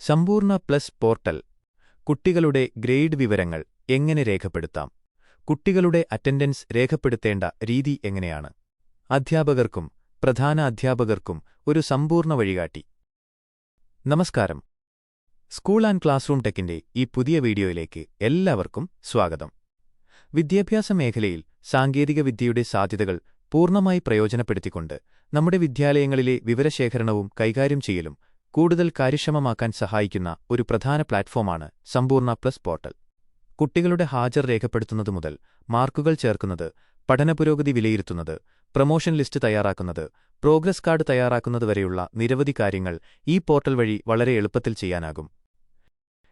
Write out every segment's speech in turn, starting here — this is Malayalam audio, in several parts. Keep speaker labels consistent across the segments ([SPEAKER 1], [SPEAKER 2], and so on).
[SPEAKER 1] സമ്പൂർണ പ്ലസ് പോർട്ടൽ. കുട്ടികളുടെ ഗ്രേഡ് വിവരങ്ങൾ എങ്ങനെ രേഖപ്പെടുത്താം? കുട്ടികളുടെ അറ്റൻഡൻസ് രേഖപ്പെടുത്തേണ്ട രീതി എങ്ങനെയാണ്? അധ്യാപകർക്കും പ്രധാന അധ്യാപകർക്കും ഒരു സമ്പൂർണ വഴികാട്ടി. നമസ്കാരം. സ്കൂൾ ആൻഡ് ക്ലാസ് റൂം ടെക്കിന്റെ ഈ പുതിയ വീഡിയോയിലേക്ക് എല്ലാവർക്കും സ്വാഗതം. വിദ്യാഭ്യാസ മേഖലയിൽ സാങ്കേതികവിദ്യയുടെ സാധ്യതകൾ പൂർണമായി പ്രയോജനപ്പെടുത്തിക്കൊണ്ട് നമ്മുടെ വിദ്യാലയങ്ങളിലെ വിവരശേഖരണവും കൈകാര്യം ചെയ്യലും കൂടുതൽ കാര്യക്ഷമമാക്കാൻ സഹായിക്കുന്ന ഒരു പ്രധാന പ്ലാറ്റ്ഫോമാണ് സമ്പൂർണ പ്ലസ് പോർട്ടൽ. കുട്ടികളുടെ ഹാജർ രേഖപ്പെടുത്തുന്നത് മുതൽ മാർക്കുകൾ ചേർക്കുന്നത് പഠനപുരോഗതി വിലയിരുത്തുന്നത് പ്രൊമോഷൻ ലിസ്റ്റ് തയ്യാറാക്കുന്നത് പ്രോഗ്രസ് കാർഡ് തയ്യാറാക്കുന്നത് വരെയുള്ള നിരവധി കാര്യങ്ങൾ ഈ പോർട്ടൽ വഴി വളരെ എളുപ്പത്തിൽ ചെയ്യാനാകും.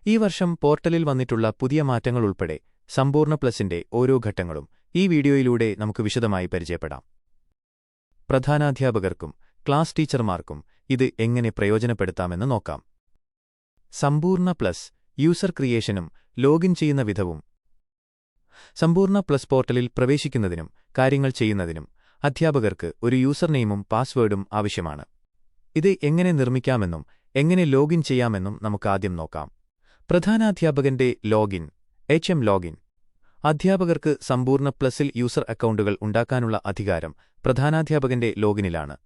[SPEAKER 1] ഈ വർഷം പോർട്ടലിൽ വന്നിട്ടുള്ള പുതിയ മാറ്റങ്ങൾ ഉൾപ്പെടെ സമ്പൂർണ പ്ലസിന്റെ ഓരോ ഘട്ടങ്ങളും ഈ വീഡിയോയിലൂടെ നമുക്ക് വിശദമായി പരിചയപ്പെടാം. പ്രധാനാധ്യാപകർക്കും ക്ലാസ് ടീച്ചർമാർക്കും ഇത് എങ്ങനെ പ്രയോജനപ്പെടുത്താമെന്ന് നോക്കാം. സമ്പൂർണ പ്ലസ് യൂസർ ക്രിയേഷനും ലോഗിൻ ചെയ്യുന്ന വിധവും. സമ്പൂർണ പ്ലസ് പോർട്ടലിൽ പ്രവേശിക്കുന്നതിനും കാര്യങ്ങൾ ചെയ്യുന്നതിനും അധ്യാപകർക്ക് ഒരു യൂസർ നെയിമും പാസ്വേഡും ആവശ്യമാണ്. ഇത് എങ്ങനെ നിർമ്മിക്കാമെന്നും എങ്ങനെ ലോഗിൻ ചെയ്യാമെന്നും നമുക്ക് ആദ്യം നോക്കാം. പ്രധാനാധ്യാപകന്റെ ലോഗിൻ എച്ച് എം ലോഗിൻ. അധ്യാപകർക്ക് സമ്പൂർണ പ്ലസിൽ യൂസർ അക്കൗണ്ടുകൾ ഉണ്ടാക്കാനുള്ള അധികാരം പ്രധാനാധ്യാപകന്റെ ലോഗിനിലാണ്.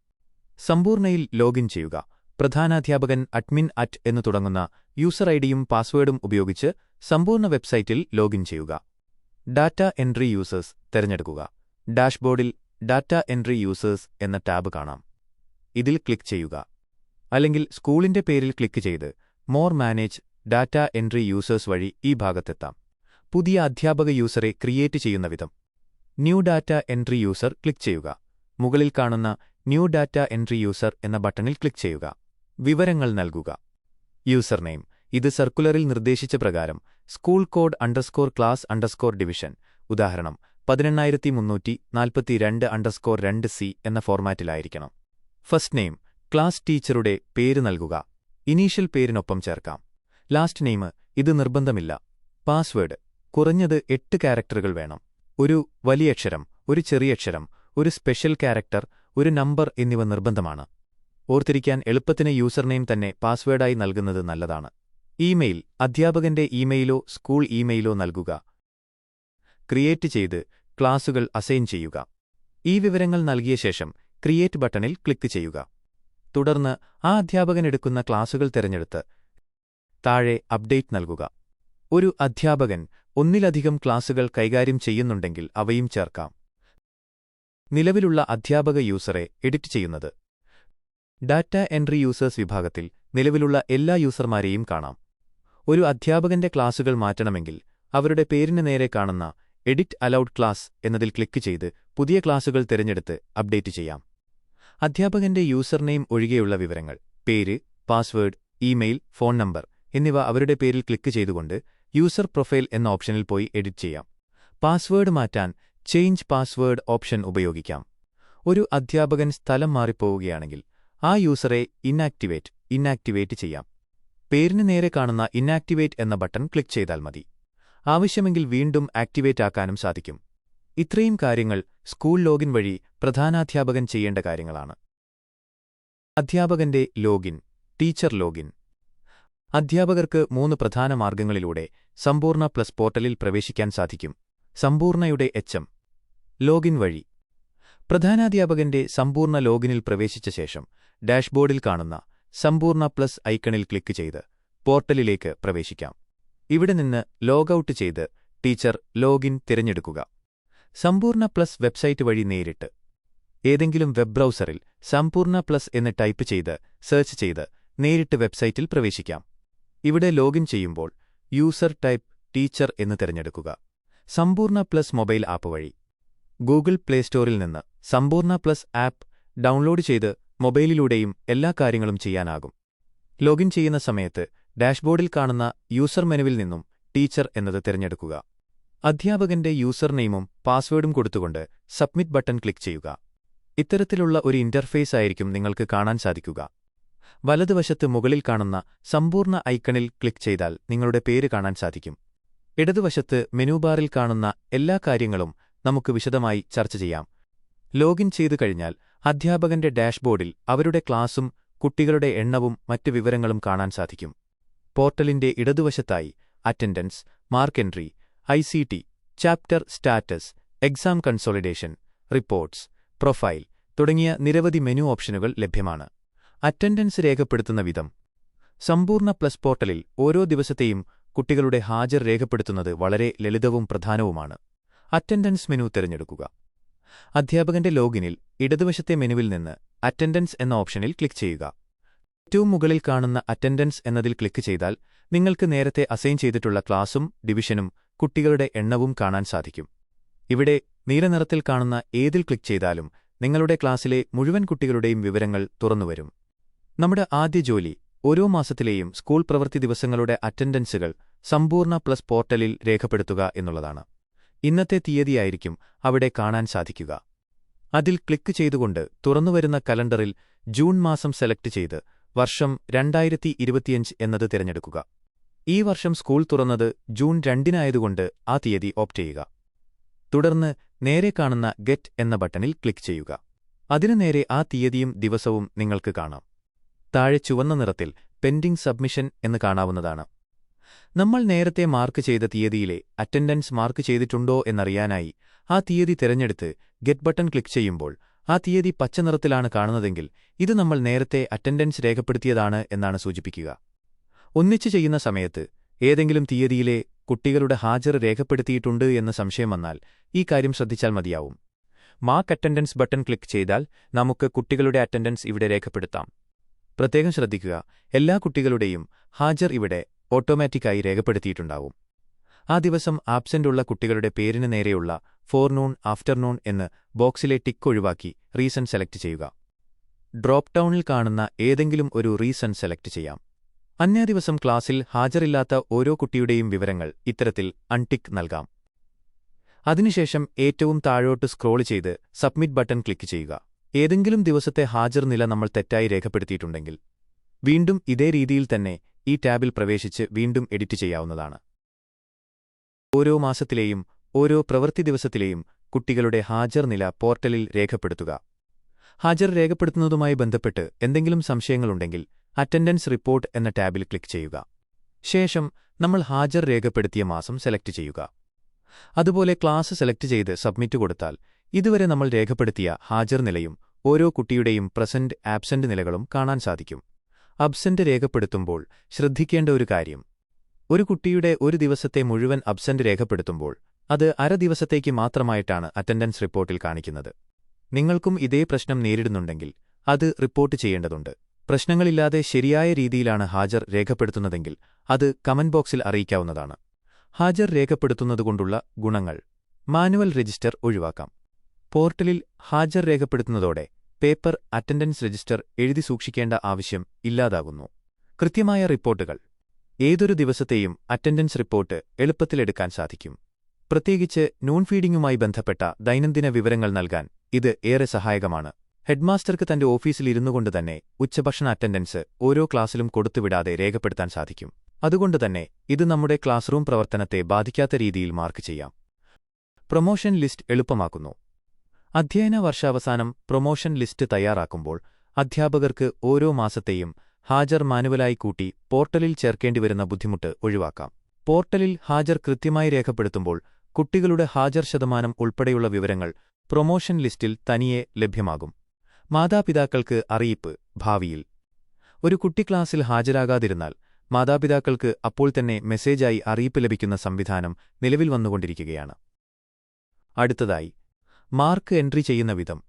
[SPEAKER 1] സമ്പൂർണയിൽ ലോഗിൻ ചെയ്യുക. പ്രധാനാധ്യാപകൻ അഡ്മിൻ അറ്റ് എന്നു തുടങ്ങുന്ന യൂസർ ഐഡിയും പാസ്വേഡും ഉപയോഗിച്ച് സമ്പൂർണ വെബ്സൈറ്റിൽ ലോഗിൻ ചെയ്യുക. ഡാറ്റ എൻട്രി യൂസേഴ്സ് തിരഞ്ഞെടുക്കുക. ഡാഷ്ബോർഡിൽ ഡാറ്റ എൻട്രി യൂസേഴ്സ് എന്ന ടാബ് കാണാം. ഇതിൽ ക്ലിക്ക് ചെയ്യുക. അല്ലെങ്കിൽ സ്കൂളിന്റെ പേരിൽ ക്ലിക്ക് ചെയ്ത് more manage data entry users വഴി ഈ ഭാഗത്തെത്താം. പുതിയ അധ്യാപക യൂസറെ ക്രിയേറ്റ് ചെയ്യുന്ന വിധം. New data entry user click ചെയ്യുക. മുകളിൽ കാണുന്ന ന്യൂ ഡാറ്റ എൻട്രി യൂസർ എന്ന ബട്ടണിൽ ക്ലിക്ക് ചെയ്യുക. വിവരങ്ങൾ നൽകുക. User name. ഇത് സർക്കുലറിൽ നിർദ്ദേശിച്ച പ്രകാരം school code underscore class underscore division. ഉദാഹരണം പതിനെണ്ണായിരത്തി മുന്നൂറ്റി നാൽപ്പത്തിരണ്ട് അണ്ടർസ്കോർ രണ്ട് സി എന്ന ഫോർമാറ്റിലായിരിക്കണം. First name. ക്ലാസ് ടീച്ചറുടെ പേര് നൽകുക. ഇനീഷ്യൽ പേരിനൊപ്പം ചേർക്കാം. Last name. ഇത് നിർബന്ധമില്ല. പാസ്വേഡ്. കുറഞ്ഞത് എട്ട് ക്യാരക്ടറുകൾ വേണം. ഒരു വലിയക്ഷരം ഒരു ചെറിയക്ഷരം ഒരു സ്പെഷ്യൽ ക്യാരക്ടർ ഒരു നമ്പർ എന്നിവ നിർബന്ധമാണ്. ഓർത്തിരിക്കാൻ എളുപ്പത്തിന് യൂസർനെയിം തന്നെ പാസ്വേഡായി നൽകുന്നത് നല്ലതാണ്. ഇമെയിൽ അധ്യാപകന്റെ ഇമെയിലോ സ്കൂൾ ഇമെയിലോ നൽകുക. ക്രിയേറ്റ് ചെയ്ത് ക്ലാസുകൾ അസൈൻ ചെയ്യുക. ഈ വിവരങ്ങൾ നൽകിയ ശേഷം ക്രിയേറ്റ് ബട്ടണിൽ ക്ലിക്ക് ചെയ്യുക. തുടർന്ന് ആ അധ്യാപകൻ എടുക്കുന്ന ക്ലാസുകൾ തിരഞ്ഞെടുത്ത് താഴെ അപ്ഡേറ്റ് നൽകുക. ഒരു അധ്യാപകൻ ഒന്നിലധികം ക്ലാസുകൾ കൈകാര്യം ചെയ്യുന്നുണ്ടെങ്കിൽ അവയും ചേർക്കാം. നിലവിലുള്ള അധ്യാപക യൂസറെ എഡിറ്റ് ചെയ്യുന്നത്. ഡാറ്റ എൻട്രി യൂസേഴ്സ് വിഭാഗത്തിൽ നിലവിലുള്ള എല്ലാ യൂസർമാരെയും കാണാം. ഒരു അധ്യാപകന്റെ ക്ലാസുകൾ മാറ്റണമെങ്കിൽ അവരുടെ പേരിന് നേരെ കാണുന്ന എഡിറ്റ് അലൌഡ് ക്ലാസ് എന്നതിൽ ക്ലിക്ക് ചെയ്ത് പുതിയ ക്ലാസുകൾ തിരഞ്ഞെടുത്ത് അപ്ഡേറ്റ് ചെയ്യാം. അധ്യാപകന്റെ യൂസർ നെയിം ഒഴികെയുള്ള വിവരങ്ങൾ പേര് പാസ്വേഡ് ഇമെയിൽ ഫോൺ നമ്പർ എന്നിവ അവരുടെ പേരിൽ ക്ലിക്ക് ചെയ്തുകൊണ്ട് യൂസർ പ്രൊഫൈൽ എന്ന ഓപ്ഷനിൽ പോയി എഡിറ്റ് ചെയ്യാം. പാസ്വേഡ് മാറ്റാൻ ചേഞ്ച് പാസ്വേഡ് ഓപ്ഷൻ ഉപയോഗിക്കാം. ഒരു അധ്യാപകൻ സ്ഥലം മാറിപ്പോവുകയാണെങ്കിൽ ആ യൂസറെ ഇന്നാക്ടിവേറ്റ് ഇന്നാക്ടിവേറ്റ് ചെയ്യാം. പേരിന് നേരെ കാണുന്ന ഇന്നാക്ടിവേറ്റ് എന്ന ബട്ടൺ ക്ലിക്ക് ചെയ്താൽ മതി. ആവശ്യമെങ്കിൽ വീണ്ടും ആക്ടിവേറ്റ് ആക്കാനും സാധിക്കും. ഇത്രയും കാര്യങ്ങൾ സ്കൂൾ ലോഗിൻ വഴി പ്രധാനാധ്യാപകൻ ചെയ്യേണ്ട കാര്യങ്ങളാണ്. അധ്യാപകന്റെ ലോഗിൻ ടീച്ചർ ലോഗിൻ അധ്യാപകർക്ക് മൂന്ന് പ്രധാന മാർഗങ്ങളിലൂടെ സമ്പൂർണ പ്ലസ് പോർട്ടലിൽ പ്രവേശിക്കാൻ സാധിക്കും. സമ്പൂർണയുടെ എച്ച് എം. ലോഗിൻ വഴി. പ്രധാനാധ്യാപകന്റെ സമ്പൂർണ ലോഗിനിൽ പ്രവേശിച്ച ശേഷം ഡാഷ്ബോർഡിൽ കാണുന്ന സമ്പൂർണ പ്ലസ് ഐക്കണിൽ ക്ലിക്ക് ചെയ്ത് പോർട്ടലിലേക്ക് പ്രവേശിക്കാം. ഇവിടെ നിന്ന് ലോഗൌട്ട് ചെയ്ത് ടീച്ചർ ലോഗിൻ തിരഞ്ഞെടുക്കുക. സമ്പൂർണ പ്ലസ് വെബ്സൈറ്റ് വഴി നേരിട്ട് ഏതെങ്കിലും വെബ് ബ്രൗസറിൽ സമ്പൂർണ പ്ലസ് എന്ന് ടൈപ്പ് ചെയ്ത് സെർച്ച് ചെയ്ത് നേരിട്ട് വെബ്സൈറ്റിൽ പ്രവേശിക്കാം. ഇവിടെ ലോഗിൻ ചെയ്യുമ്പോൾ യൂസർ ടൈപ്പ് ടീച്ചർ എന്ന് തിരഞ്ഞെടുക്കുക. സമ്പൂർണ പ്ലസ് മൊബൈൽ ആപ്പ് വഴി. ഗൂഗിൾ പ്ലേ സ്റ്റോറിൽ നിന്ന് സമ്പൂർണ പ്ലസ് ആപ്പ് ഡൗൺലോഡ് ചെയ്ത് മൊബൈലിലൂടെയും എല്ലാ കാര്യങ്ങളും ചെയ്യാനാകും. ലോഗിൻ ചെയ്യുന്ന സമയത്ത് ഡാഷ്ബോർഡിൽ കാണുന്ന യൂസർ മെനുവിൽ നിന്നും ടീച്ചർ എന്നത് തിരഞ്ഞെടുക്കുക. അധ്യാപകന്റെ യൂസർ നെയിമും പാസ്വേഡും കൊടുത്തുകൊണ്ട് സബ്മിറ്റ് ബട്ടൺ ക്ലിക്ക് ചെയ്യുക. ഇത്തരത്തിലുള്ള ഒരു ഇന്റർഫേസ് ആയിരിക്കും നിങ്ങൾക്ക് കാണാൻ സാധിക്കുക. വലതുവശത്ത് മുകളിൽ കാണുന്ന സമ്പൂർണ ഐക്കണിൽ ക്ലിക്ക് ചെയ്താൽ നിങ്ങളുടെ പേര് കാണാൻ സാധിക്കും. ഇടതുവശത്ത് മെനുബാറിൽ കാണുന്ന എല്ലാ കാര്യങ്ങളും നമുക്ക് വിശദമായി ചർച്ച ചെയ്യാം. ലോഗിൻ ചെയ്തു കഴിഞ്ഞാൽ അധ്യാപകന്റെ ഡാഷ്ബോർഡിൽ അവരുടെ ക്ലാസും കുട്ടികളുടെ എണ്ണവും മറ്റ് വിവരങ്ങളും കാണാൻ സാധിക്കും. പോർട്ടലിന്റെ ഇടതുവശത്തായി attendance mark entry I C T chapter status exam consolidation reports profile തുടങ്ങിയ നിരവധി മെനു ഓപ്ഷനുകൾ ലഭ്യമാണ്. അറ്റൻഡൻസ് രേഖപ്പെടുത്തുന്ന വിധം സമ്പൂർണ പ്ലസ് പോർട്ടലിൽ ഓരോ ദിവസത്തെയും കുട്ടികളുടെ ഹാജർ രേഖപ്പെടുത്തുന്നത് വളരെ ലളിതവും പ്രധാനവുമാണ്. അറ്റൻഡൻസ് മെനു തിരഞ്ഞെടുക്കുക. അധ്യാപകന്റെ ലോഗിനിൽ ഇടതുവശത്തെ മെനുവിൽ നിന്ന് അറ്റൻഡൻസ് എന്ന ഓപ്ഷനിൽ ക്ലിക്ക് ചെയ്യുക. ഏറ്റവും മുകളിൽ കാണുന്ന അറ്റൻഡൻസ് എന്നതിൽ ക്ലിക്ക് ചെയ്താൽ നിങ്ങൾക്ക് നേരത്തെ അസൈൻ ചെയ്തിട്ടുള്ള ക്ലാസും ഡിവിഷനും കുട്ടികളുടെ എണ്ണവും കാണാൻ സാധിക്കും. ഇവിടെ നീലനിറത്തിൽ കാണുന്ന ഏതിൽ ക്ലിക്ക് ചെയ്താലും നിങ്ങളുടെ ക്ലാസ്സിലെ മുഴുവൻ കുട്ടികളുടെയും വിവരങ്ങൾ തുറന്നുവരും. നമ്മുടെ ആദ്യ ജോലി ഓരോ മാസത്തിലെയും സ്കൂൾ പ്രവൃത്തി ദിവസങ്ങളുടെ അറ്റൻഡൻസുകൾ സമ്പൂർണ പ്ലസ് പോർട്ടലിൽ രേഖപ്പെടുത്തുക എന്നുള്ളതാണ്. ഇന്നത്തെ തീയതിയായിരിക്കും അവിടെ കാണാൻ സാധിക്കുക. അതിൽ ക്ലിക്ക് ചെയ്തുകൊണ്ട് തുറന്നുവരുന്ന കലണ്ടറിൽ ജൂൺ മാസം സെലക്ട് ചെയ്ത് വർഷം രണ്ടായിരത്തി ഇരുപത്തിയഞ്ച് എന്നത് തിരഞ്ഞെടുക്കുക. ഈ വർഷം സ്കൂൾ തുറന്നത് ജൂൺ രണ്ടിനായതുകൊണ്ട് ആ തീയതി ഓപ്റ്റ് ചെയ്യുക. തുടർന്ന് നേരെ കാണുന്ന ഗെറ്റ് എന്ന ബട്ടണിൽ ക്ലിക്ക് ചെയ്യുക. അതിനു നേരെ ആ തീയതിയും ദിവസവും നിങ്ങൾക്ക് കാണാം. താഴെ ചുവന്ന നിറത്തിൽ പെൻഡിംഗ് സബ്മിഷൻ എന്ന് കാണാവുന്നതാണ്. നമ്മൾ നേരത്തെ മാർക്ക് ചെയ്ത തീയതിയിലെ അറ്റൻഡൻസ് മാർക്ക് ചെയ്തിട്ടുണ്ടോ എന്നറിയാനായി ആ തീയതി തിരഞ്ഞെടുത്ത് ഗെറ്റ് ബട്ടൺ ക്ലിക്ക് ചെയ്യുമ്പോൾ ആ തീയതി പച്ച നിറത്തിലാണ് കാണുന്നതെങ്കിൽ ഇത് നമ്മൾ നേരത്തെ അറ്റൻഡൻസ് രേഖപ്പെടുത്തിയതാണ് എന്നാണ് സൂചിപ്പിക്കുക. ഒന്നിച്ചു ചെയ്യുന്ന സമയത്ത് ഏതെങ്കിലും തീയതിയിലെ കുട്ടികളുടെ ഹാജർ രേഖപ്പെടുത്തിയിട്ടുണ്ട് എന്ന സംശയം വന്നാൽ ഈ കാര്യം ശ്രദ്ധിച്ചാൽ മതിയാവും. മാർക്ക് അറ്റൻഡൻസ് ബട്ടൺ ക്ലിക്ക് ചെയ്താൽ നമുക്ക് കുട്ടികളുടെ അറ്റൻഡൻസ് ഇവിടെ രേഖപ്പെടുത്താം. പ്രത്യേകം ശ്രദ്ധിക്കുക എല്ലാ കുട്ടികളുടെയും ഹാജർ ഇവിടെ ഓട്ടോമാറ്റിക്കായി രേഖപ്പെടുത്തിയിട്ടുണ്ടാവും. ആ ദിവസം ആബ്സെന്റുള്ള കുട്ടികളുടെ പേരിന് നേരെയുള്ള ഫോർനൂൺ ആഫ്റ്റർനൂൺ എന്ന് ബോക്സിലെ ടിക്ക് ഒഴിവാക്കി റീസൺ സെലക്ട് ചെയ്യുക. ഡ്രോപ്പ് ഡൗണിൽ കാണുന്ന ഏതെങ്കിലും ഒരു റീസൺ സെലക്ട് ചെയ്യാം. അന്നേ ദിവസം ക്ലാസ്സിൽ ഹാജരില്ലാത്ത ഓരോ കുട്ടിയുടെയും വിവരങ്ങൾ ഇത്തരത്തിൽ അൺടിക്ക് നൽകാം. അതിനുശേഷം ഏറ്റവും താഴോട്ട് സ്ക്രോൾ ചെയ്ത് സബ്മിറ്റ് ബട്ടൺ ക്ലിക്ക് ചെയ്യുക. ഏതെങ്കിലും ദിവസത്തെ ഹാജർ നില നമ്മൾ തെറ്റായി രേഖപ്പെടുത്തിയിട്ടുണ്ടെങ്കിൽ വീണ്ടും ഇതേ രീതിയിൽ തന്നെ ഈ ടാബിൽ പ്രവേശിച്ച് വീണ്ടും എഡിറ്റ് ചെയ്യാവുന്നതാണ്. ഓരോ മാസത്തിലെയും ഓരോ പ്രവൃത്തി ദിവസത്തിലെയും കുട്ടികളുടെ ഹാജർ നില പോർട്ടലിൽ രേഖപ്പെടുത്തുക. ഹാജർ രേഖപ്പെടുത്തുന്നതുമായി ബന്ധപ്പെട്ട് എന്തെങ്കിലും സംശയങ്ങളുണ്ടെങ്കിൽ അറ്റൻഡൻസ് റിപ്പോർട്ട് എന്ന ടാബിൽ ക്ലിക്ക് ചെയ്യുക. ശേഷം നമ്മൾ ഹാജർ രേഖപ്പെടുത്തിയ മാസം സെലക്ട് ചെയ്യുക. അതുപോലെ ക്ലാസ് സെലക്ട് ചെയ്ത് സബ്മിറ്റ് കൊടുത്താൽ ഇതുവരെ നമ്മൾ രേഖപ്പെടുത്തിയ ഹാജർ നിലയും ഓരോ കുട്ടിയുടെയും പ്രസന്റ് ആബ്സെന്റ് നിലകളും കാണാൻ സാധിക്കും. അബ്സെന്റ് രേഖപ്പെടുത്തുമ്പോൾ ശ്രദ്ധിക്കേണ്ട ഒരു കാര്യം. ഒരു കുട്ടിയുടെ ഒരു ദിവസത്തെ മുഴുവൻ അബ്സെന്റ് രേഖപ്പെടുത്തുമ്പോൾ അത് അര ദിവസത്തേക്ക് മാത്രമായിട്ടാണ് അറ്റൻഡൻസ് റിപ്പോർട്ടിൽ കാണിക്കുന്നത്. നിങ്ങൾക്കും ഇതേ പ്രശ്നം നേരിടുന്നുണ്ടെങ്കിൽ അത് റിപ്പോർട്ട് ചെയ്യേണ്ടതുണ്ട്. പ്രശ്നങ്ങളില്ലാതെ ശരിയായ രീതിയിലാണ് ഹാജർ രേഖപ്പെടുത്തുന്നതെങ്കിൽ അത് കമന്റ് ബോക്സിൽ അറിയിക്കാവുന്നതാണ്. ഹാജർ രേഖപ്പെടുത്തുന്നതുകൊണ്ടുള്ള ഗുണങ്ങൾ. മാനുവൽ രജിസ്റ്റർ ഒഴിവാക്കാം. പോർട്ടലിൽ ഹാജർ രേഖപ്പെടുത്തുന്നതോടെ പേപ്പർ അറ്റൻഡൻസ് രജിസ്റ്റർ എഴുതി സൂക്ഷിക്കേണ്ട ആവശ്യം ഇല്ലാതാകുന്നു. കൃത്യമായ റിപ്പോർട്ടുകൾ. ഏതൊരു ദിവസത്തെയും അറ്റൻഡൻസ് റിപ്പോർട്ട് എളുപ്പത്തിലെടുക്കാൻ സാധിക്കും. പ്രത്യേകിച്ച് നൂൺ ഫീഡിംഗുമായി ബന്ധപ്പെട്ട ദൈനംദിന വിവരങ്ങൾ നൽകാൻ ഇത് ഏറെ സഹായകമാണ്. ഹെഡ്മാസ്റ്റർക്ക് തന്റെ ഓഫീസിൽ ഇരുന്നുകൊണ്ട് തന്നെ ഉച്ചഭക്ഷണ അറ്റൻഡൻസ് ഓരോ ക്ലാസ്സിലും കൊടുത്തുവിടാതെ രേഖപ്പെടുത്താൻ സാധിക്കും. അതുകൊണ്ടുതന്നെ ഇത് നമ്മുടെ ക്ലാസ് പ്രവർത്തനത്തെ ബാധിക്കാത്ത രീതിയിൽ മാർക്ക് ചെയ്യാം. പ്രൊമോഷൻ ലിസ്റ്റ് എളുപ്പമാക്കുന്നു. അധ്യയന വർഷാവസാനം പ്രൊമോഷൻ ലിസ്റ്റ് തയ്യാറാക്കുമ്പോൾ അധ്യാപകർക്ക് ഓരോ മാസത്തെയും ഹാജർ മാനുവലായി കൂട്ടി പോർട്ടലിൽ ചേർക്കേണ്ടിവരുന്ന ബുദ്ധിമുട്ട് ഒഴിവാക്കാം. പോർട്ടലിൽ ഹാജർ കൃത്യമായി രേഖപ്പെടുത്തുമ്പോൾ കുട്ടികളുടെ ഹാജർ ശതമാനം ഉൾപ്പെടെയുള്ള വിവരങ്ങൾ പ്രൊമോഷൻ ലിസ്റ്റിൽ തനിയെ ലഭ്യമാകും. മാതാപിതാക്കൾക്ക് അറിയിപ്പ് ഭാവിയിൽ. ഒരു കുട്ടി ക്ലാസ്സിൽ ഹാജരാകാതിരുന്നാൽ മാതാപിതാക്കൾക്ക് അപ്പോൾ തന്നെ മെസ്സേജായി അറിയിപ്പ് ലഭിക്കുന്ന സംവിധാനം നിലവിൽ വന്നുകൊണ്ടിരിക്കുകയാണ്. അടുത്തതായി മാർക്ക് എൻട്രി ചെയ്യുന്ന വിധം.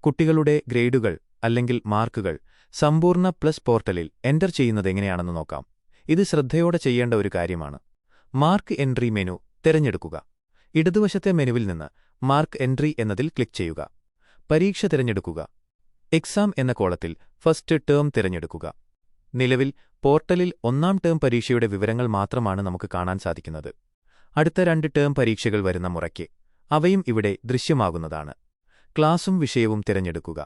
[SPEAKER 1] കുട്ടികളുടെ ഗ്രേഡുകൾ അല്ലെങ്കിൽ മാർക്കുകൾ സമ്പൂർണ പ്ലസ് പോർട്ടലിൽ എന്റർ ചെയ്യുന്നതെങ്ങനെയാണെന്ന് നോക്കാം. ഇത് ശ്രദ്ധയോടെ ചെയ്യേണ്ട ഒരു കാര്യമാണ്. മാർക്ക് എൻട്രി മെനു തിരഞ്ഞെടുക്കുക. ഇടതുവശത്തെ മെനുവിൽ നിന്ന് മാർക്ക് എൻട്രി എന്നതിൽ ക്ലിക്ക് ചെയ്യുക. പരീക്ഷ തിരഞ്ഞെടുക്കുക. എക്സാം എന്ന കോളത്തിൽ ഫസ്റ്റ് ടേം തിരഞ്ഞെടുക്കുക. നിലവിൽ പോർട്ടലിൽ ഒന്നാം ടേം പരീക്ഷയുടെ വിവരങ്ങൾ മാത്രമാണ് നമുക്ക് കാണാൻ സാധിക്കുന്നത്. അടുത്ത രണ്ട് ടേം പരീക്ഷകൾ വരുന്ന മുറയ്ക്ക് അവയും ഇവിടെ ദൃശ്യമാകുന്നതാണ്. ക്ലാസും വിഷയവും തിരഞ്ഞെടുക്കുക.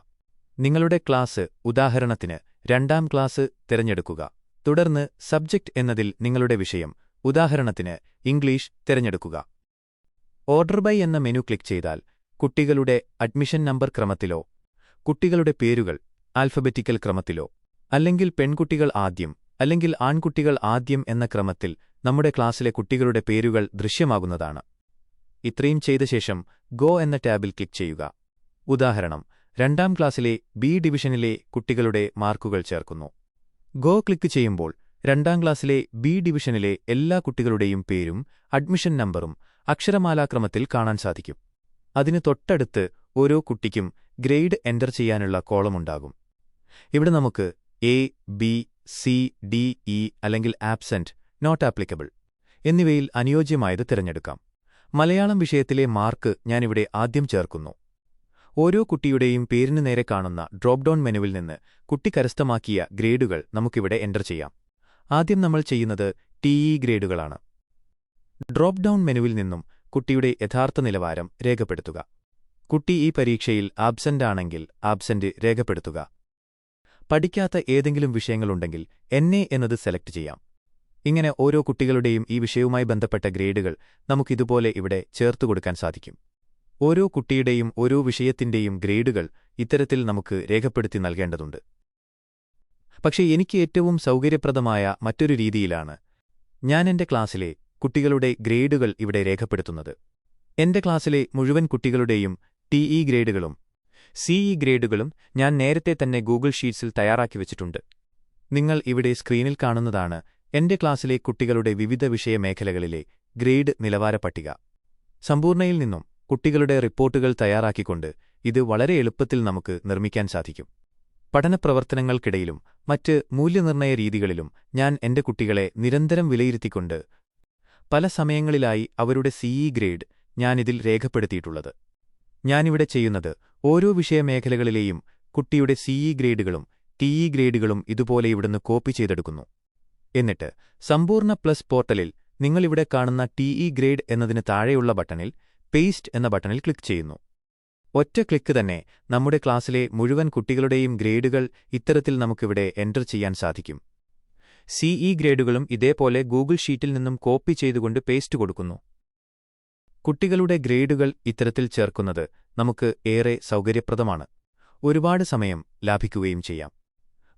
[SPEAKER 1] നിങ്ങളുടെ ക്ലാസ് ഉദാഹരണത്തിന് രണ്ടാം ക്ലാസ് തിരഞ്ഞെടുക്കുക. തുടർന്ന് സബ്ജക്റ്റ് എന്നതിൽ നിങ്ങളുടെ വിഷയം ഉദാഹരണത്തിന് ഇംഗ്ലീഷ് തിരഞ്ഞെടുക്കുക. ഓർഡർ ബൈ എന്ന മെനു ക്ലിക്ക് ചെയ്താൽ കുട്ടികളുടെ അഡ്മിഷൻ നമ്പർ ക്രമത്തിലോ കുട്ടികളുടെ പേരുകൾ ആൽഫബറ്റിക്കൽ ക്രമത്തിലോ അല്ലെങ്കിൽ പെൺകുട്ടികൾ ആദ്യം അല്ലെങ്കിൽ ആൺകുട്ടികൾ ആദ്യം എന്ന ക്രമത്തിൽ നമ്മുടെ ക്ലാസ്സിലെ കുട്ടികളുടെ പേരുകൾ ദൃശ്യമാകുന്നതാണ്. ഇത്രയും ചെയ്ത ശേഷം ഗോ എന്ന ടാബിൽ ക്ലിക്ക് ചെയ്യുക. ഉദാഹരണം രണ്ടാം ക്ലാസ്സിലെ ബി ഡിവിഷനിലെ കുട്ടികളുടെ മാർക്കുകൾ ചേർക്കുന്നു. ഗോ ക്ലിക്ക് ചെയ്യുമ്പോൾ രണ്ടാം ക്ലാസ്സിലെ ബി ഡിവിഷനിലെ എല്ലാ കുട്ടികളുടെയും പേരും അഡ്മിഷൻ നമ്പറും അക്ഷരമാലാക്രമത്തിൽ കാണാൻ സാധിക്കും. അതിന് തൊട്ടടുത്ത് ഓരോ കുട്ടിക്കും ഗ്രേഡ് എന്റർ ചെയ്യാനുള്ള കോളമുണ്ടാകും ഇവിടെ നമുക്ക് A B C D E അല്ലെങ്കിൽ ആബ്സെന്റ് നോട്ട് ആപ്ലിക്കബിൾ എന്നിവയിൽ അനുയോജ്യമായത് തിരഞ്ഞെടുക്കാം. മലയാളം വിഷയത്തിലെ മാർക്ക് ഞാനിവിടെ ആദ്യം ചേർക്കുന്നു. ഓരോ കുട്ടിയുടെയും പേരിനു നേരെ കാണുന്ന ഡ്രോപ്പ് ഡൌൺ മെനുവിൽ നിന്ന് കുട്ടി കരസ്ഥമാക്കിയ ഗ്രേഡുകൾ നമുക്കിവിടെ എന്റർ ചെയ്യാം. ആദ്യം നമ്മൾ ചെയ്യുന്നത് ടിഇ ഗ്രേഡുകളാണ്. ഡ്രോപ്പ് ഡൌൺ മെനുവിൽ നിന്നും കുട്ടിയുടെ യഥാർത്ഥ നിലവാരം രേഖപ്പെടുത്തുക. കുട്ടി ഈ പരീക്ഷയിൽ ആബ്സെന്റ് ആണെങ്കിൽ രേഖപ്പെടുത്തുക. പഠിക്കാത്ത ഏതെങ്കിലും വിഷയങ്ങളുണ്ടെങ്കിൽ എന്നെ എന്നത് സെലക്ട് ചെയ്യാം. ഇങ്ങനെ ഓരോ കുട്ടികളുടെയും ഈ വിഷയവുമായി ബന്ധപ്പെട്ട ഗ്രേഡുകൾ നമുക്കിതുപോലെ ഇവിടെ ചേർത്തുകൊടുക്കാൻ സാധിക്കും. ഓരോ കുട്ടിയുടെയും ഓരോ വിഷയത്തിന്റെയും ഗ്രേഡുകൾ ഇത്തരത്തിൽ നമുക്ക് രേഖപ്പെടുത്തി നൽകേണ്ടതുണ്ട്. പക്ഷേ എനിക്ക് ഏറ്റവും സൗകര്യപ്രദമായ മറ്റൊരു രീതിയിലാണ് ഞാൻ എന്റെ ക്ലാസ്സിലെ കുട്ടികളുടെ ഗ്രേഡുകൾ ഇവിടെ രേഖപ്പെടുത്തുന്നത്. എന്റെ ക്ലാസ്സിലെ മുഴുവൻ കുട്ടികളുടെയും ടിഇ ഗ്രേഡുകളും സിഇ ഗ്രേഡുകളും ഞാൻ നേരത്തെ തന്നെ ഗൂഗിൾ ഷീറ്റ്സിൽ തയ്യാറാക്കി വച്ചിട്ടുണ്ട്. നിങ്ങൾ ഇവിടെ സ്ക്രീനിൽ കാണുന്നതാണ് എന്റെ ക്ലാസ്സിലെ കുട്ടികളുടെ വിവിധ വിഷയമേഖലകളിലെ ഗ്രേഡ് നിലവാര പട്ടിക. സമ്പൂർണയിൽ നിന്നും കുട്ടികളുടെ റിപ്പോർട്ടുകൾ തയ്യാറാക്കിക്കൊണ്ട് ഇത് വളരെ എളുപ്പത്തിൽ നമുക്ക് നിർമ്മിക്കാൻ സാധിക്കും. പഠനപ്രവർത്തനങ്ങൾക്കിടയിലും മറ്റ് മൂല്യനിർണയ രീതികളിലും ഞാൻ എന്റെ കുട്ടികളെ നിരന്തരം വിലയിരുത്തിക്കൊണ്ട് പല സമയങ്ങളിലായി അവരുടെ സിഇ ഗ്രേഡ് ഞാനിതിൽ രേഖപ്പെടുത്തിയിട്ടുള്ളത്. ഞാനിവിടെ ചെയ്യുന്നത് ഓരോ വിഷയമേഖലകളിലെയും കുട്ടിയുടെ സിഇ ഗ്രേഡുകളും ടിഇ ഗ്രേഡുകളും ഇതുപോലെ ഇവിടുന്ന് കോപ്പി ചെയ്തെടുക്കുന്നു. എന്നിട്ട് സമ്പൂർണ പ്ലസ് പോർട്ടലിൽ നിങ്ങളിവിടെ കാണുന്ന ടിഇ ഗ്രേഡ് എന്നതിന് താഴെയുള്ള ബട്ടണിൽ പേസ്റ്റ് എന്ന ബട്ടണിൽ ക്ലിക്ക് ചെയ്യുന്നു. ഒറ്റ ക്ലിക്ക് തന്നെ നമ്മുടെ ക്ലാസ്സിലെ മുഴുവൻ കുട്ടികളുടെയും ഗ്രേഡുകൾ ഇത്തരത്തിൽ നമുക്കിവിടെ എന്റർ ചെയ്യാൻ സാധിക്കും. സിഇ ഗ്രേഡുകളും ഇതേപോലെ ഗൂഗിൾ ഷീറ്റിൽ നിന്നും കോപ്പി ചെയ്തുകൊണ്ട് പേസ്റ്റ് കൊടുക്കുന്നു. കുട്ടികളുടെ ഗ്രേഡുകൾ ഇത്തരത്തിൽ ചേർക്കുന്നത് നമുക്ക് ഏറെ സൗകര്യപ്രദമാണ്. ഒരുപാട് സമയം ലാഭിക്കുകയും ചെയ്യാം.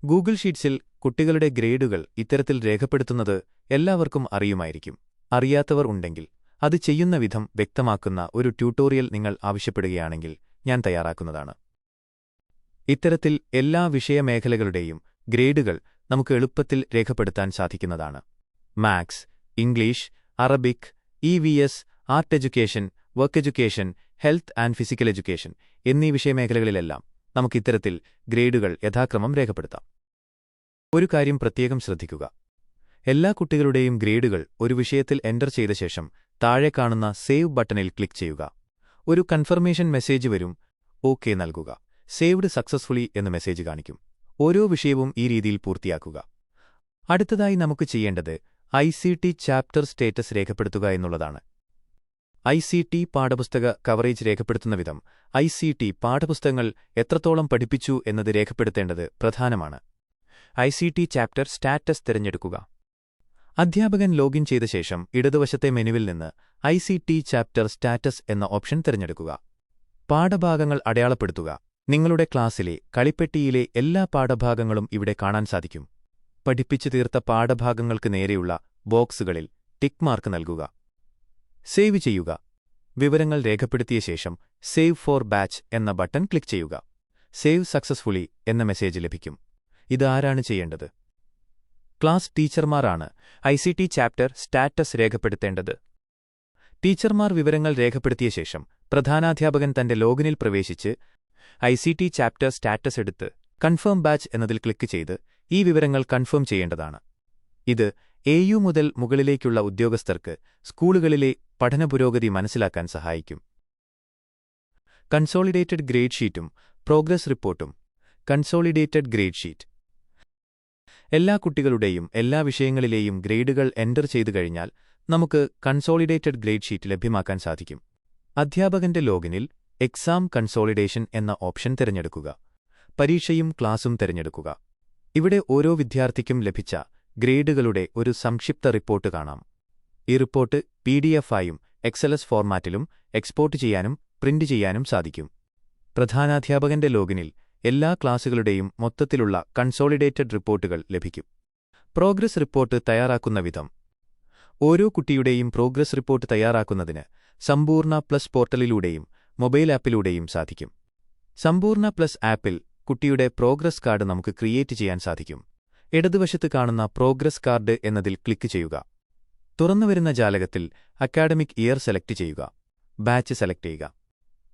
[SPEAKER 1] ഗൂഗിൾ ഷീറ്റ്സിൽ കുട്ടികളുടെ ഗ്രേഡുകൾ ഇത്തരത്തിൽ രേഖപ്പെടുത്തുന്നത് എല്ലാവർക്കും അറിയുമായിരിക്കും. അറിയാത്തവർ ഉണ്ടെങ്കിൽ അത് ചെയ്യുന്ന വിധം വ്യക്തമാക്കുന്ന ഒരു ട്യൂട്ടോറിയൽ നിങ്ങൾ ആവശ്യപ്പെടുകയാണെങ്കിൽ ഞാൻ തയ്യാറാക്കുന്നതാണ്. ഇത്തരത്തിൽ എല്ലാ വിഷയമേഖലകളുടെയും ഗ്രേഡുകൾ നമുക്ക് എളുപ്പത്തിൽ രേഖപ്പെടുത്താൻ സാധിക്കുന്നതാണ്. Maths English Arabic E V S art education work education health and physical education എന്നീ വിഷയമേഖലകളിലെല്ലാം നമുക്ക് ഇത്തരത്തിൽ ഗ്രേഡുകൾ യഥാക്രമം രേഖപ്പെടുത്താം. ഒരു കാര്യം പ്രത്യേകം ശ്രദ്ധിക്കുക. എല്ലാ കുട്ടികളുടെയും ഗ്രേഡുകൾ ഒരു വിഷയത്തിൽ എന്റർ ചെയ്ത ശേഷം താഴെ കാണുന്ന സേവ് ബട്ടണിൽ ക്ലിക്ക് ചെയ്യുക. ഒരു കൺഫർമേഷൻ മെസ്സേജ് വരും ഓക്കെ നൽകുക. സേവ്ഡ് സക്സസ്ഫുള്ളി എന്ന മെസ്സേജ് കാണിക്കും. ഓരോ വിഷയവും ഈ രീതിയിൽ പൂർത്തിയാക്കുക. അടുത്തതായി നമുക്ക് ചെയ്യേണ്ടത് ഐ ചാപ്റ്റർ സ്റ്റേറ്റസ് രേഖപ്പെടുത്തുക എന്നുള്ളതാണ്. ഐ സി ടി പാഠപുസ്തക കവറേജ് രേഖപ്പെടുത്തുന്ന വിധം ഐ സി ടി പാഠപുസ്തകങ്ങൾ എത്രത്തോളം പഠിപ്പിച്ചു എന്നത് രേഖപ്പെടുത്തേണ്ടത് പ്രധാനമാണ്. I C T chapter status തിരഞ്ഞെടുക്കുക. അധ്യാപകൻ ലോഗിൻ ചെയ്ത ശേഷം ഇടതുവശത്തെ മെനുവിൽ നിന്ന് I C T chapter status എന്ന ഓപ്ഷൻ തിരഞ്ഞെടുക്കുക. പാഠഭാഗങ്ങൾ അടയാളപ്പെടുത്തുക. നിങ്ങളുടെ ക്ലാസ്സിലെ കളിപ്പെട്ടിയിലെ എല്ലാ പാഠഭാഗങ്ങളും ഇവിടെ കാണാൻ സാധിക്കും. പഠിപ്പിച്ചു തീർത്ത പാഠഭാഗങ്ങൾക്ക് നേരെയുള്ള ബോക്സുകളിൽ ടിക്ക് മാർക്ക് നൽകുക. സേവ് ചെയ്യുക. വിവരങ്ങൾ രേഖപ്പെടുത്തിയ ശേഷം സേവ് ഫോർ ബാച്ച് എന്ന ബട്ടൺ ക്ലിക്ക് ചെയ്യുക. സേവ് സക്സസ്ഫുള്ളി എന്ന മെസ്സേജ് ലഭിക്കും. ഇത് ആരാണ് ചെയ്യേണ്ടത്? Class ടീച്ചർമാരാണ് I C T chapter status രേഖപ്പെടുത്തേണ്ടത്. ടീച്ചർമാർ വിവരങ്ങൾ രേഖപ്പെടുത്തിയ ശേഷം പ്രധാനാധ്യാപകൻ തന്റെ ലോഗിനിൽ പ്രവേശിച്ച് I C T chapter status എടുത്ത് കൺഫേം ബാച്ച് എന്നതിൽ ക്ലിക്ക് ചെയ്ത് ഈ വിവരങ്ങൾ കൺഫേം ചെയ്യേണ്ടതാണ്. ഇത് എ യു മുതൽ മുകളിലേക്കുള്ള ഉദ്യോഗസ്ഥർക്ക് സ്കൂളുകളിലെ പഠനപുരോഗതി മനസ്സിലാക്കാൻ സഹായിക്കും. കൺസോളിഡേറ്റഡ് ഗ്രേഡ് ഷീറ്റും പ്രോഗ്രസ് റിപ്പോർട്ടും. Consolidated grade sheet. എല്ലാ കുട്ടികളുടെയും എല്ലാ വിഷയങ്ങളിലെയും ഗ്രേഡുകൾ എന്റർ ചെയ്തു കഴിഞ്ഞാൽ നമുക്ക് കൺസോളിഡേറ്റഡ് ഗ്രേഡ് ഷീറ്റ് ലഭ്യമാക്കാൻ സാധിക്കും. അധ്യാപകന്റെ ലോഗിനിൽ എക്സാം കൺസോളിഡേഷൻ എന്ന ഓപ്ഷൻ തിരഞ്ഞെടുക്കുക. പരീക്ഷയും ക്ലാസും തിരഞ്ഞെടുക്കുക. ഇവിടെ ഓരോ വിദ്യാർത്ഥിക്കും ലഭിച്ച ഗ്രേഡുകളുടെ ഒരു സംക്ഷിപ്ത റിപ്പോർട്ട് കാണാം. ഈ റിപ്പോർട്ട് പി ഡി എഫായും എക്സലസ് ഫോർമാറ്റിലും എക്സ്പോർട്ട് ചെയ്യാനും പ്രിന്റ് ചെയ്യാനും സാധിക്കും. പ്രധാനാധ്യാപകന്റെ ലോഗിനിൽ എല്ലാ ക്ലാസുകളുടെയും മൊത്തത്തിലുള്ള കൺസോളിഡേറ്റഡ് റിപ്പോർട്ടുകൾ ലഭിക്കും. പ്രോഗ്രസ് റിപ്പോർട്ട് തയ്യാറാക്കുന്ന വിധം. ഓരോ കുട്ടിയുടെയും പ്രോഗ്രസ് റിപ്പോർട്ട് തയ്യാറാക്കുന്നതിന് സമ്പൂർണ പ്ലസ് പോർട്ടലിലൂടെയും മൊബൈൽ ആപ്പിലൂടെയും സാധിക്കും. സമ്പൂർണ പ്ലസ് ആപ്പിൽ കുട്ടിയുടെ പ്രോഗ്രസ് കാർഡ് നമുക്ക് ക്രിയേറ്റ് ചെയ്യാൻ സാധിക്കും. ഇടതുവശത്ത് കാണുന്ന പ്രോഗ്രസ് കാർഡ് എന്നതിൽ ക്ലിക്ക് ചെയ്യുക. തുറന്നുവരുന്ന ജാലകത്തിൽ അക്കാഡമിക് ഇയർ സെലക്ട് ചെയ്യുക. ബാച്ച് സെലക്ട് ചെയ്യുക.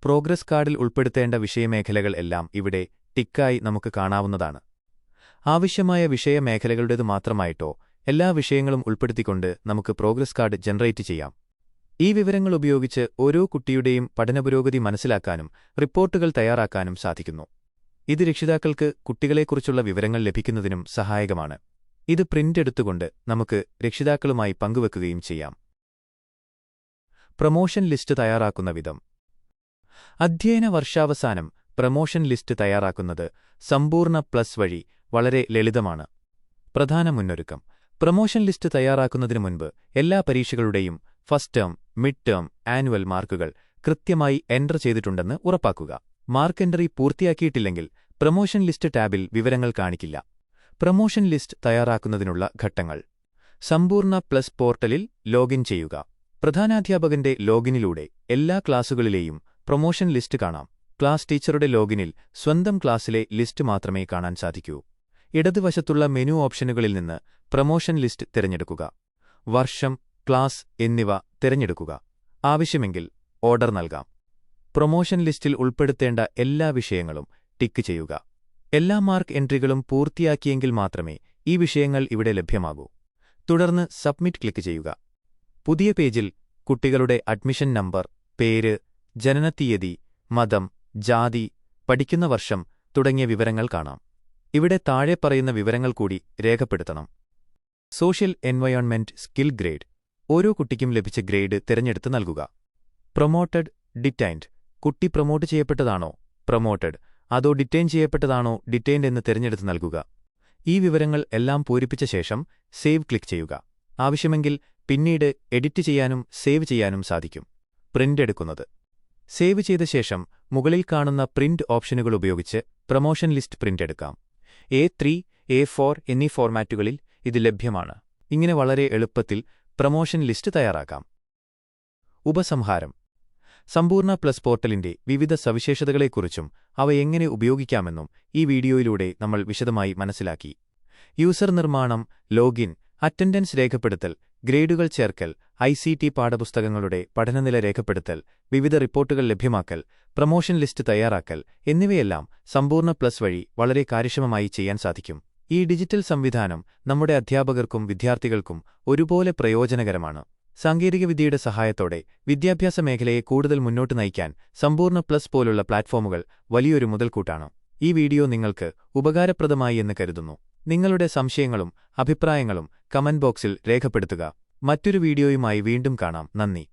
[SPEAKER 1] പ്രോഗ്രസ് കാർഡിൽ ഉൾപ്പെടുത്തേണ്ട വിഷയമേഖലകൾ എല്ലാം ഇവിടെ ടിക്കായി നമുക്ക് കാണാവുന്നതാണ്. ആവശ്യമായ വിഷയമേഖലകളുടേത് മാത്രമായിട്ടോ എല്ലാ വിഷയങ്ങളും ഉൾപ്പെടുത്തിക്കൊണ്ട് നമുക്ക് പ്രോഗ്രസ് കാർഡ് ജനറേറ്റ് ചെയ്യാം. ഈ വിവരങ്ങൾ ഉപയോഗിച്ച് ഓരോ കുട്ടിയുടെയും പഠനപുരോഗതി മനസ്സിലാക്കാനും റിപ്പോർട്ടുകൾ തയ്യാറാക്കാനും സാധിക്കുന്നു. ഇത് രക്ഷിതാക്കൾക്ക് കുട്ടികളെക്കുറിച്ചുള്ള വിവരങ്ങൾ ലഭിക്കുന്നതിനും സഹായകമാണ്. ഇത് പ്രിന്റ് എടുത്തുകൊണ്ട് നമുക്ക് രക്ഷിതാക്കളുമായി പങ്കുവെക്കുകയും ചെയ്യാം. പ്രമോഷൻ ലിസ്റ്റ് തയ്യാറാക്കുന്ന വിധം. അധ്യയന വർഷാവസാനം പ്രമോഷൻ ലിസ്റ്റ് തയ്യാറാക്കുന്നത് സമ്പൂർണ പ്ലസ് വഴി വളരെ ലളിതമാണ്. പ്രധാന മുന്നൊരുക്കം. പ്രമോഷൻ ലിസ്റ്റ് തയ്യാറാക്കുന്നതിനു മുൻപ് എല്ലാ പരീക്ഷകളുടെയും first term mid term annual മാർക്കുകൾ കൃത്യമായി എന്റർ ചെയ്തിട്ടുണ്ടെന്ന് ഉറപ്പാക്കുക. മാർക്ക് എൻട്രി പൂർത്തിയാക്കിയിട്ടില്ലെങ്കിൽ പ്രമോഷൻ ലിസ്റ്റ് ടാബിൽ വിവരങ്ങൾ കാണിക്കില്ല. പ്രമോഷൻ ലിസ്റ്റ് തയ്യാറാക്കുന്നതിനുള്ള ഘട്ടങ്ങൾ. സമ്പൂർണ പ്ലസ് പോർട്ടലിൽ ലോഗിൻ ചെയ്യുക. പ്രധാനാധ്യാപകന്റെ ലോഗിനിലൂടെ എല്ലാ ക്ലാസുകളിലെയും പ്രൊമോഷൻ ലിസ്റ്റ് കാണാം. ക്ലാസ് ടീച്ചറുടെ ലോഗിനിൽ സ്വന്തം ക്ലാസ്സിലെ ലിസ്റ്റ് മാത്രമേ കാണാൻ സാധിക്കൂ. ഇടതുവശത്തുള്ള മെനു ഓപ്ഷനുകളിൽ നിന്ന് പ്രമോഷൻ ലിസ്റ്റ് തിരഞ്ഞെടുക്കുക. വർഷം ക്ലാസ് എന്നിവ തിരഞ്ഞെടുക്കുക. ആവശ്യമെങ്കിൽ ഓർഡർ നൽകാം. പ്രൊമോഷൻ ലിസ്റ്റിൽ ഉൾപ്പെടുത്തേണ്ട എല്ലാ വിഷയങ്ങളും ടിക്ക് ചെയ്യുക. എല്ലാ മാർക്ക് എൻട്രികളും പൂർത്തിയാക്കിയെങ്കിൽ മാത്രമേ ഈ വിഷയങ്ങൾ ഇവിടെ ലഭ്യമാകൂ. തുടർന്ന് സബ്മിറ്റ് ക്ലിക്ക് ചെയ്യുക. പുതിയ പേജിൽ കുട്ടികളുടെ അഡ്മിഷൻ നമ്പർ പേര് ജനനത്തീയതി മതം ജാതി പഠിക്കുന്ന വർഷം തുടങ്ങിയ വിവരങ്ങൾ കാണാം. ഇവിടെ താഴെ പറയുന്ന വിവരങ്ങൾ കൂടി രേഖപ്പെടുത്തണം. Social environment skill grade. ഓരോ കുട്ടിക്കും ലഭിച്ച ഗ്രേഡ് തിരഞ്ഞെടുത്ത് നൽകുക. Promoted detained. കുട്ടി പ്രൊമോട്ട് ചെയ്യപ്പെട്ടതാണോ? പ്രൊമോട്ടഡ്. അതോ ഡിറ്റെയിൻ ചെയ്യപ്പെട്ടതാണോ? ഡിറ്റെയിൻഡ് എന്ന് തിരഞ്ഞെടുത്ത് നൽകുക. ഈ വിവരങ്ങൾ എല്ലാം പൂരിപ്പിച്ച ശേഷം സേവ് ക്ലിക്ക് ചെയ്യുക. ആവശ്യമെങ്കിൽ പിന്നീട് എഡിറ്റ് ചെയ്യാനും സേവ് ചെയ്യാനും സാധിക്കും. പ്രിന്റ് എടുക്കുന്നത്. സേവ് ചെയ്ത ശേഷം മുകളിൽ കാണുന്ന പ്രിന്റ് ഓപ്ഷനുകൾ ഉപയോഗിച്ച് പ്രൊമോഷൻ ലിസ്റ്റ് പ്രിന്റ് എടുക്കാം. എ ത്രീ എ ഫോർ എന്നീ ഫോർമാറ്റുകളിൽ ഇത് ലഭ്യമാണ്. ഇങ്ങനെ വളരെ എളുപ്പത്തിൽ പ്രൊമോഷൻ ലിസ്റ്റ് തയ്യാറാക്കാം. ഉപസംഹാരം. സമ്പൂർണ പ്ലസ് പോർട്ടലിന്റെ വിവിധ സവിശേഷതകളെക്കുറിച്ചും അവ എങ്ങനെ ഉപയോഗിക്കാമെന്നും ഈ വീഡിയോയിലൂടെ നമ്മൾ വിശദമായി മനസ്സിലാക്കി. യൂസർ നിർമ്മാണം ലോഗിൻ അറ്റൻഡൻസ് രേഖപ്പെടുത്തൽ ഗ്രേഡുകൾ ചേർക്കൽ ഐ സി ടി പാഠപുസ്തകങ്ങളുടെ പഠനനില രേഖപ്പെടുത്തൽ വിവിധ റിപ്പോർട്ടുകൾ ലഭ്യമാക്കൽ പ്രമോഷൻ ലിസ്റ്റ് തയ്യാറാക്കൽ എന്നിവയെല്ലാം സമ്പൂർണ പ്ലസ് വഴി വളരെ കാര്യക്ഷമമായി ചെയ്യാൻ സാധിക്കും. ഈ ഡിജിറ്റൽ സംവിധാനം നമ്മുടെ അധ്യാപകർക്കും വിദ്യാർത്ഥികൾക്കും ഒരുപോലെ പ്രയോജനകരമാണ്. സാങ്കേതികവിദ്യയുടെ സഹായത്തോടെ വിദ്യാഭ്യാസ മേഖലയെ കൂടുതൽ മുന്നോട്ട് നയിക്കാൻ സമ്പൂർണ പ്ലസ് പോലുള്ള പ്ലാറ്റ്ഫോമുകൾ വലിയൊരു മുതൽക്കൂട്ടാണ്. ഈ വീഡിയോ നിങ്ങൾക്ക് ഉപകാരപ്രദമായി എന്ന് കരുതുന്നു. നിങ്ങളുടെ സംശയങ്ങളും അഭിപ്രായങ്ങളും കമന്റ് ബോക്സിൽ രേഖപ്പെടുത്തുക. മറ്റൊരു വീഡിയോയുമായി വീണ്ടും കാണാം. നന്ദി.